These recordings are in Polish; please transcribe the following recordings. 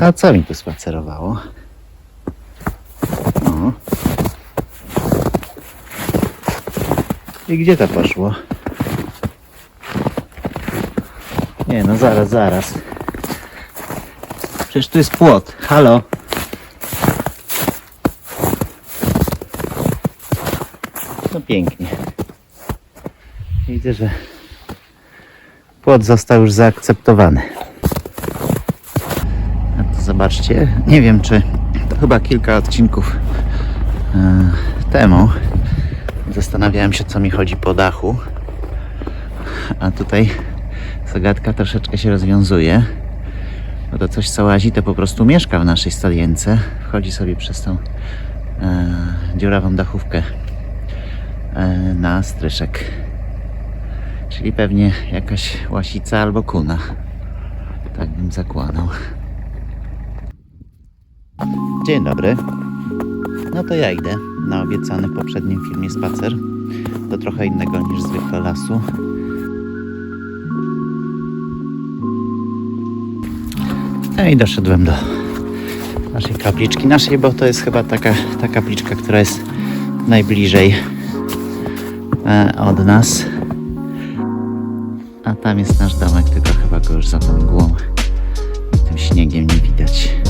A co mi tu spacerowało? O. I gdzie to poszło? Nie no, zaraz, zaraz. Przecież tu jest płot. Halo? No pięknie. Widzę, że płot został już zaakceptowany. Zobaczcie, nie wiem czy to chyba kilka odcinków e, temu zastanawiałem się co mi chodzi po dachu. A tutaj zagadka troszeczkę się rozwiązuje. Bo to coś co łazi to po prostu mieszka w naszej stadience. Wchodzi sobie przez tą e, dziurawą dachówkę e, na stryszek. Czyli pewnie jakaś łasica albo kuna. Tak bym zakładał. Dzień dobry. No to ja idę na obiecany w poprzednim filmie spacer do trochę innego niż zwykle lasu. No i doszedłem do naszej kapliczki. Naszej, bo to jest chyba taka ta kapliczka, która jest najbliżej e, od nas. A tam jest nasz domek, tylko chyba go już za tą mgłą i tym śniegiem nie widać.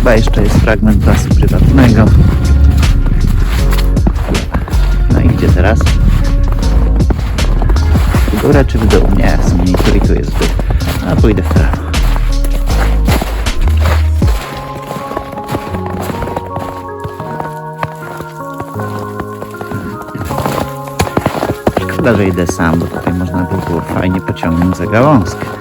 Chyba jeszcze jest fragment lasu prywatnego. No i gdzie teraz? W górę czy w dół? Nie, w sumie tu i tu jest w dół. A pójdę w prawo. Szkoda, że idę sam, bo tutaj można by było fajnie pociągnąć za gałązkę.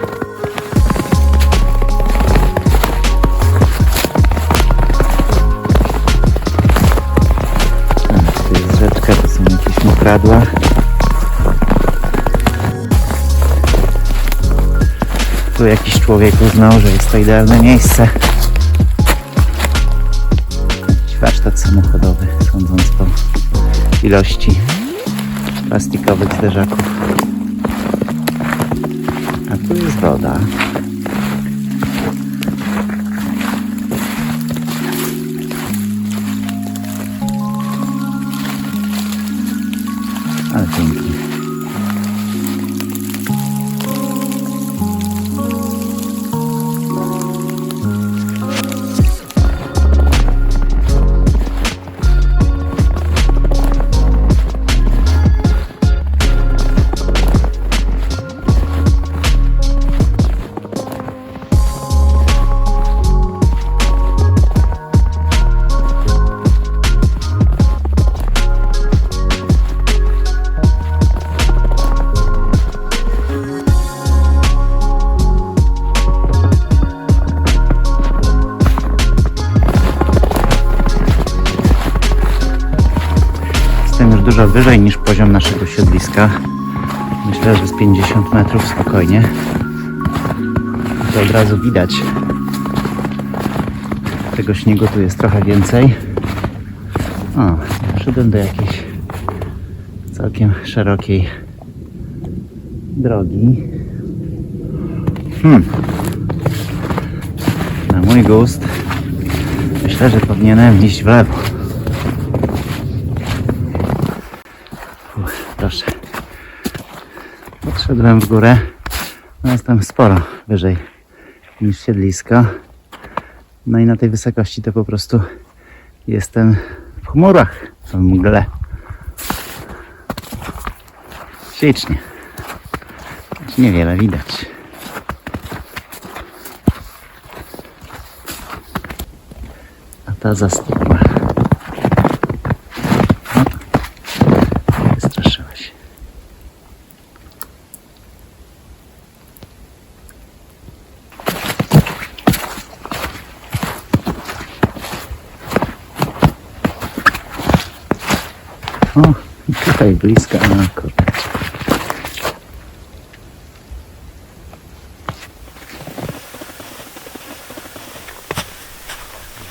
Mokradła. Tu jakiś człowiek uznał, że jest to idealne miejsce. Warsztat samochodowy, sądząc po ilości plastikowych zderzaków. A tu jest woda. Wyżej niż poziom naszego siedliska. Myślę, że z 50 metrów spokojnie. To od razu widać. Tego śniegu tu jest trochę więcej. O, przyszedłem do jakiejś całkiem szerokiej drogi. Hmm. Na mój gust myślę, że powinienem iść w lewo. Podszedłem w górę. No jestem sporo wyżej niż siedlisko. No i na tej wysokości to po prostu jestem w chmurach, w mgle. Ślicznie. Niewiele widać. A ta zastygła. O, Wystraszyłeś. O, i tutaj blisko, a.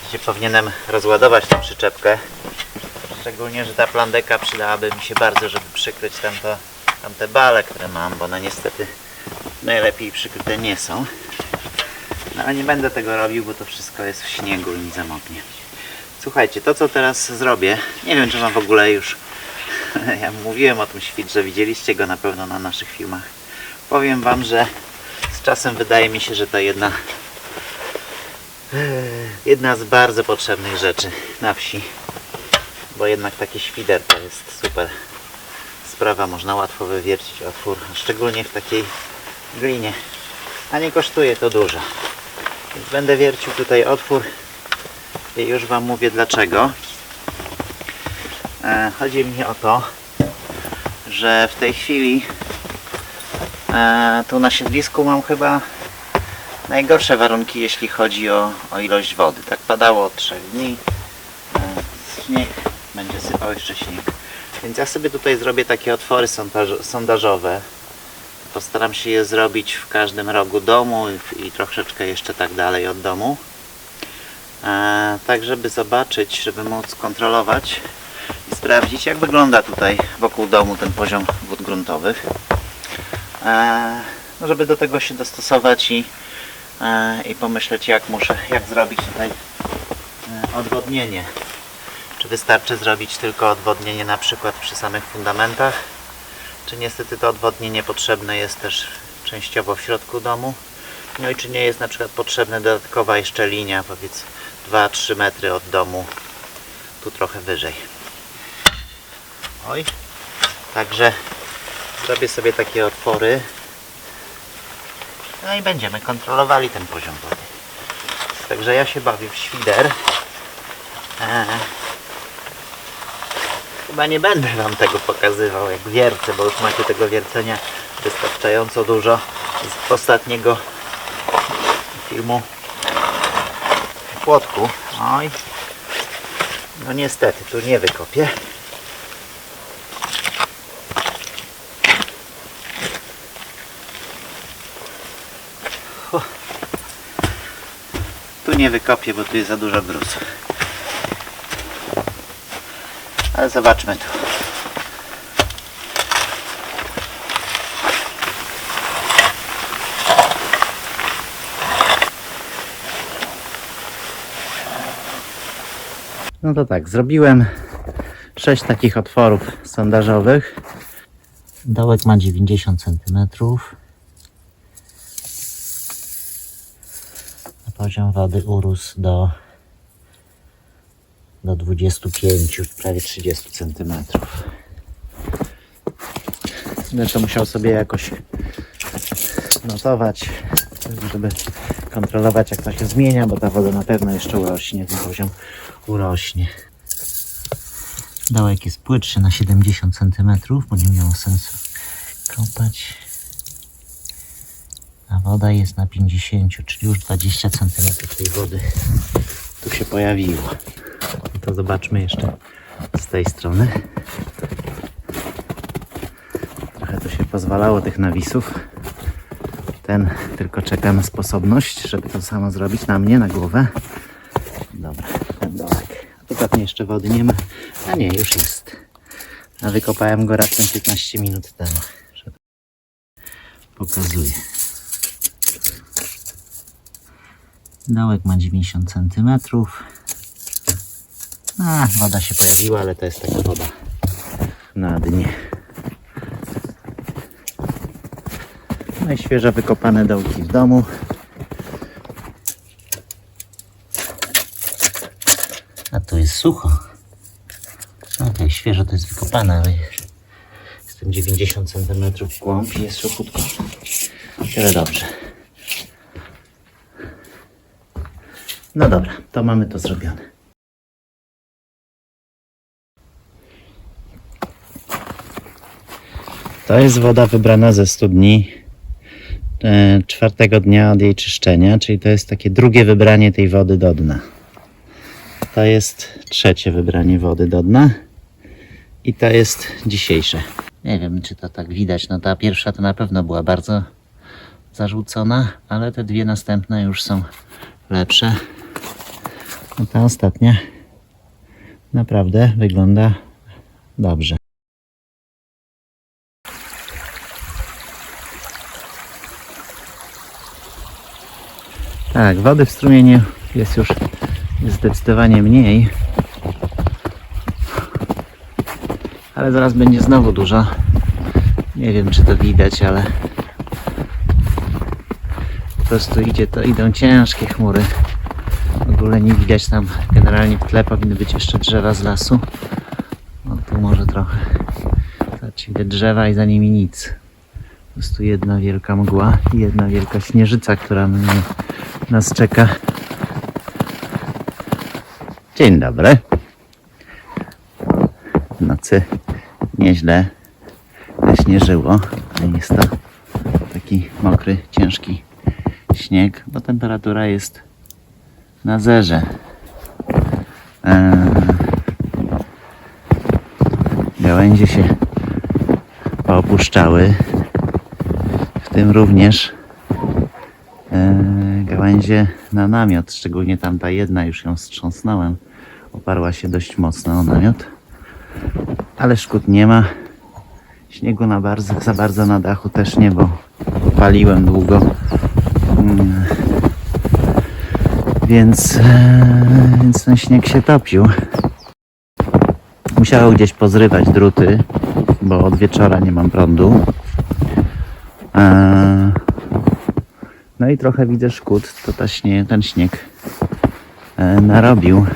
Dzisiaj powinienem rozładować tą przyczepkę. Szczególnie, że ta plandeka przydałaby mi się bardzo, żeby przykryć tamto tamte bale, które mam, bo one niestety najlepiej przykryte nie są. No ale nie będę tego robił, bo to wszystko jest w śniegu i nie zamoknie. Słuchajcie, to co teraz zrobię, nie wiem czy wam w ogóle już ja mówiłem o tym świdrze, widzieliście go na pewno na naszych filmach. Powiem wam, że z czasem wydaje mi się, że to jedna jedna z bardzo potrzebnych rzeczy na wsi. Bo jednak taki świder to jest super sprawa, można łatwo wywiercić otwór, szczególnie w takiej glinie. A nie kosztuje to dużo. Więc będę wiercił tutaj otwór i już Wam mówię dlaczego. E, chodzi mi o to, że w tej chwili e, tu na siedlisku mam chyba najgorsze warunki, jeśli chodzi o, o ilość wody. Tak padało od 3 dni. E, Śnieg, będzie sypał jeszcze śnieg. Więc ja sobie tutaj zrobię takie otwory sondaż- sondażowe. Postaram się je zrobić w każdym rogu domu i, troszeczkę jeszcze tak dalej od domu. Tak, żeby zobaczyć, żeby móc kontrolować sprawdzić, jak wygląda tutaj wokół domu ten poziom wód gruntowych. E, no, żeby do tego się dostosować i, e, i pomyśleć, jak muszę, jak zrobić tutaj e, odwodnienie. Czy wystarczy zrobić tylko odwodnienie na przykład przy samych fundamentach? Czy niestety to odwodnienie potrzebne jest też częściowo w środku domu? No i czy nie jest na przykład potrzebna dodatkowa jeszcze linia, powiedz 2-3 metry od domu, tu trochę wyżej. Oj, także zrobię sobie takie otwory. No i będziemy kontrolowali ten poziom wody. Także ja się bawię w świder. Eee. Chyba nie będę Wam tego pokazywał jak wiercę, bo już macie tego wiercenia wystarczająco dużo z ostatniego filmu płotku. Oj. No niestety, tu nie wykopię. Tu nie wykopię, bo tu jest za dużo gruzu. Ale zobaczmy tu. No to tak, zrobiłem sześć takich otworów sondażowych. Dołek ma 90 cm. Poziom wody urósł do do 25, prawie 30 cm. Zresztą musiał sobie jakoś notować, żeby kontrolować jak to się zmienia, bo ta woda na pewno jeszcze urośnie, ten poziom urośnie. Dołek jest płytszy na 70 cm, bo nie miało sensu kopać. Woda jest na 50, czyli już 20 cm tej wody tu się pojawiło. To zobaczmy jeszcze z tej strony. Trochę tu się pozwalało tych nawisów. Ten tylko czeka na sposobność, żeby to samo zrobić na mnie, na głowę. Dobra, ten dołek. Pewnie jeszcze wody nie ma. A nie, już jest. A wykopałem go raptem 15 minut temu. Pokazuję. Dołek ma 90 centymetrów. A, woda się pojawiła, ale to jest taka woda na dnie. No i świeżo wykopane dołki w domu. A tu jest sucho. No tak, świeżo to jest wykopane, ale jestem 90 cm w głąb i jest suchutko. Tyle dobrze. No dobra, to mamy to zrobione. To jest woda wybrana ze studni e, czwartego dnia od jej czyszczenia, czyli to jest takie drugie wybranie tej wody do dna. To jest trzecie wybranie wody do dna i to jest dzisiejsze. Nie wiem, czy to tak widać. No ta pierwsza to na pewno była bardzo zarzucona, ale te dwie następne już są lepsze. A ta ostatnia naprawdę wygląda dobrze. Tak, wody w strumieniu jest już zdecydowanie mniej. Ale zaraz będzie znowu dużo. Nie wiem czy to widać, ale po prostu idzie to, idą ciężkie chmury. Ogóle nie widać tam, generalnie w tle powinny być jeszcze drzewa z lasu. No tu może trochę. Zobaczcie, widać drzewa i za nimi nic. Po prostu jedna wielka mgła i jedna wielka śnieżyca, która mnie, nas czeka. Dzień dobry. W nocy nieźle śnieżyło, ale jest to taki mokry, ciężki śnieg, bo temperatura jest na zerze. Eee, gałęzie się poopuszczały, w tym również eee, gałęzie na namiot, szczególnie tamta jedna, już ją wstrząsnąłem, oparła się dość mocno o namiot, ale szkód nie ma. Śniegu na bardzo, za bardzo na dachu też nie, bo paliłem długo. Więc, e, więc ten śnieg się topił. Musiało gdzieś pozrywać druty, bo od wieczora nie mam prądu. E, no i trochę widzę szkód, to ta śnie, ten śnieg e, narobił.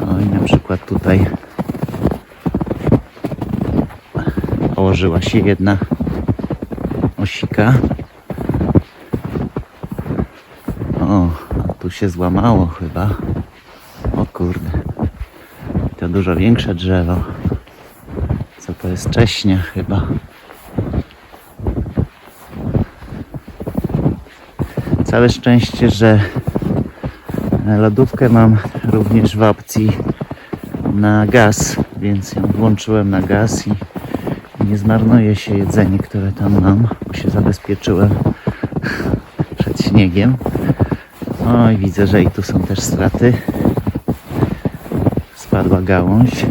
O i na przykład tutaj położyła się jedna osika. O, a tu się złamało chyba. O kurde. To dużo większe drzewo. Co to jest? Cześnia chyba. Całe szczęście, że lodówkę mam również w opcji na gaz, więc ją włączyłem na gaz i nie zmarnuje się jedzenie, które tam mam, bo się zabezpieczyłem przed śniegiem. Oj, widzę, że i tu są też straty. Spadła gałąź.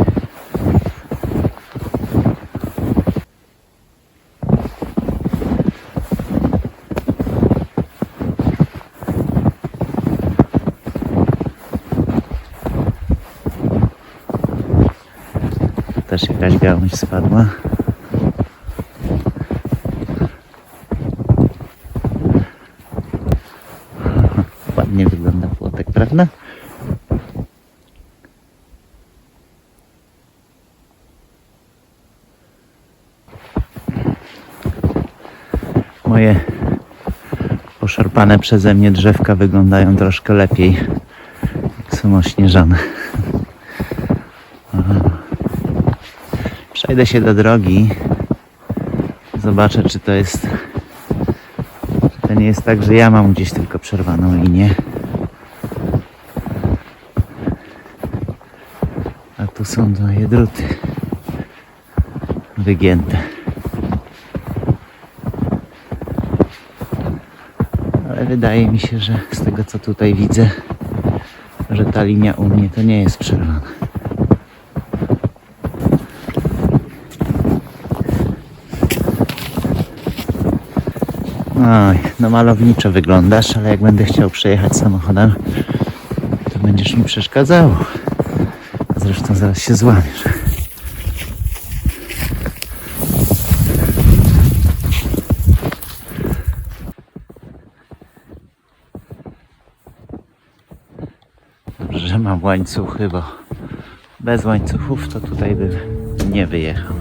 Też jakaś gałąź spadła. Ładnie wygląda płotek, prawda? Moje poszarpane przeze mnie drzewka wyglądają troszkę lepiej. Są ośnieżone. Aha. Przejdę się do drogi. Zobaczę, czy to jest to nie jest tak, że ja mam gdzieś tylko przerwaną linię. A tu są moje druty wygięte. Ale wydaje mi się, że z tego co tutaj widzę, że ta linia u mnie to nie jest przerwana. Oj, no malowniczo wyglądasz, ale jak będę chciał przejechać samochodem, to będziesz mi przeszkadzało. Zresztą zaraz się złamiesz. Dobrze, że mam łańcuchy, bo bez łańcuchów to tutaj bym nie wyjechał.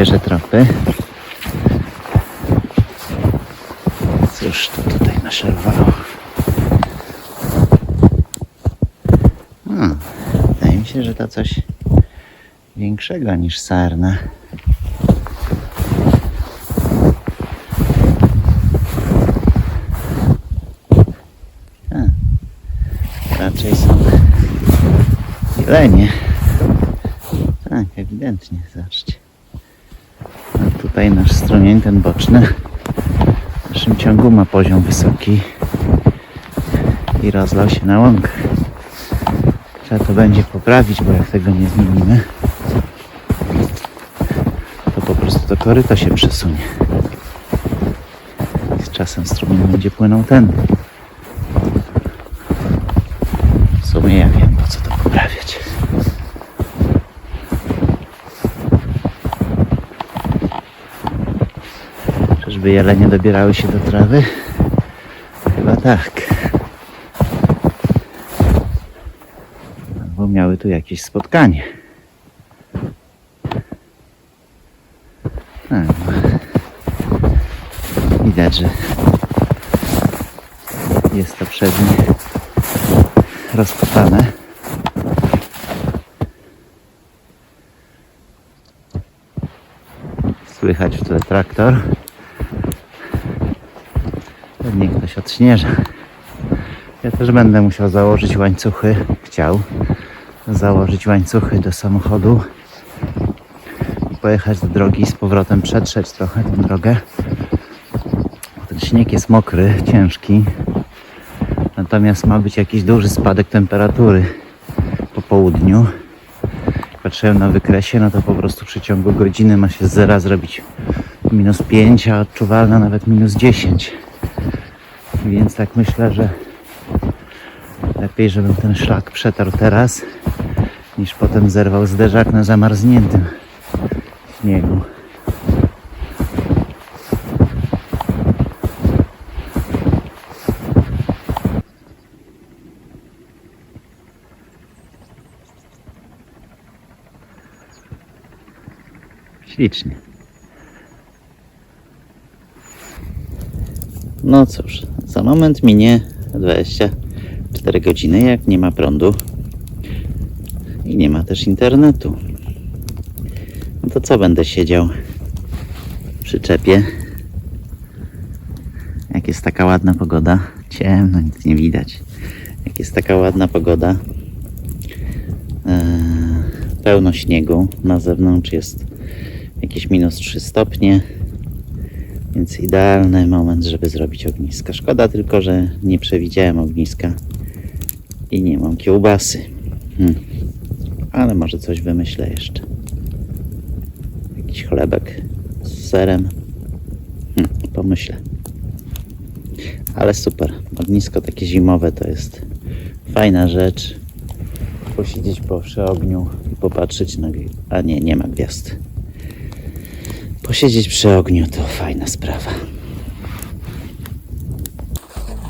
Świeże tropy. Cóż to tutaj naszerwało? A, wydaje mi się, że to coś większego niż sarna. Raczej są jelenie. Tak, ewidentnie, zobaczcie. Tutaj nasz strumień, ten boczny, w dalszym ciągu ma poziom wysoki i rozlał się na łąkę. Trzeba to będzie poprawić, bo jak tego nie zmienimy, to po prostu to koryto się przesunie. I z czasem strumień będzie płynął ten. W sumie ja wiem, po co to poprawiać. Czyżby jelenie dobierały się do trawy? Chyba tak. Albo miały tu jakieś spotkanie. Tak. Widać, że jest to przez nich rozkopane. Słychać w tle traktor. Ktoś odśnieża. Ja też będę musiał założyć łańcuchy. Chciał założyć łańcuchy do samochodu i pojechać do drogi z powrotem, przetrzeć trochę tę drogę. Ten śnieg jest mokry, ciężki. Natomiast ma być jakiś duży spadek temperatury po południu. Patrzyłem na wykresie, no to po prostu w przeciągu godziny ma się z zera zrobić minus 5, a odczuwalna nawet minus 10. Więc tak myślę, że lepiej, żebym ten szlak przetarł teraz, niż potem zerwał zderzak na zamarzniętym śniegu. Ślicznie. No cóż, za moment minie 24 godziny, jak nie ma prądu i nie ma też internetu. No to co będę siedział w przyczepie? Jak jest taka ładna pogoda, ciemno, nic nie widać. Jak jest taka ładna pogoda, eee, pełno śniegu, na zewnątrz jest jakieś minus 3 stopnie, więc idealny moment, żeby zrobić ognisko. Szkoda tylko, że nie przewidziałem ogniska i nie mam kiełbasy. Hmm. Ale może coś wymyślę jeszcze. Jakiś chlebek z serem. Hmm, pomyślę. Ale super. Ognisko takie zimowe to jest fajna rzecz. Posiedzieć po przy ogniu i popatrzeć na... A nie, nie ma gwiazd. Posiedzieć przy ogniu to fajna sprawa.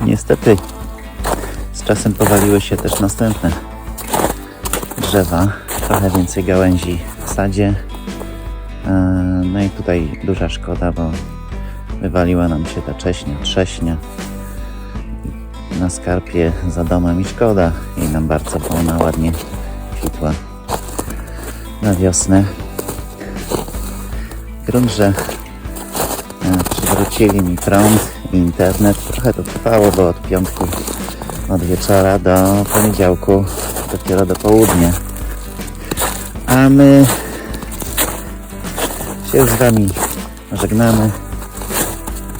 Niestety z czasem powaliły się też następne drzewa. Trochę więcej gałęzi w sadzie. E, No i tutaj duża szkoda, bo wywaliła nam się ta cześnia, trześnia. Na skarpie za domem i szkoda. Jej nam bardzo, bo ładnie kwitła na wiosnę. Grunt, e, przywrócili mi prąd i internet. Trochę to trwało, bo od piątku, od wieczora do poniedziałku, dopiero do południa. A my się z Wami żegnamy.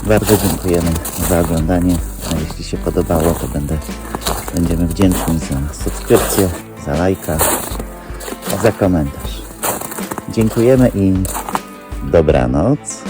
Bardzo dziękujemy za oglądanie. A jeśli się podobało, to będę, będziemy wdzięczni za subskrypcję, za lajka, za komentarz. Dziękujemy i dobranoc.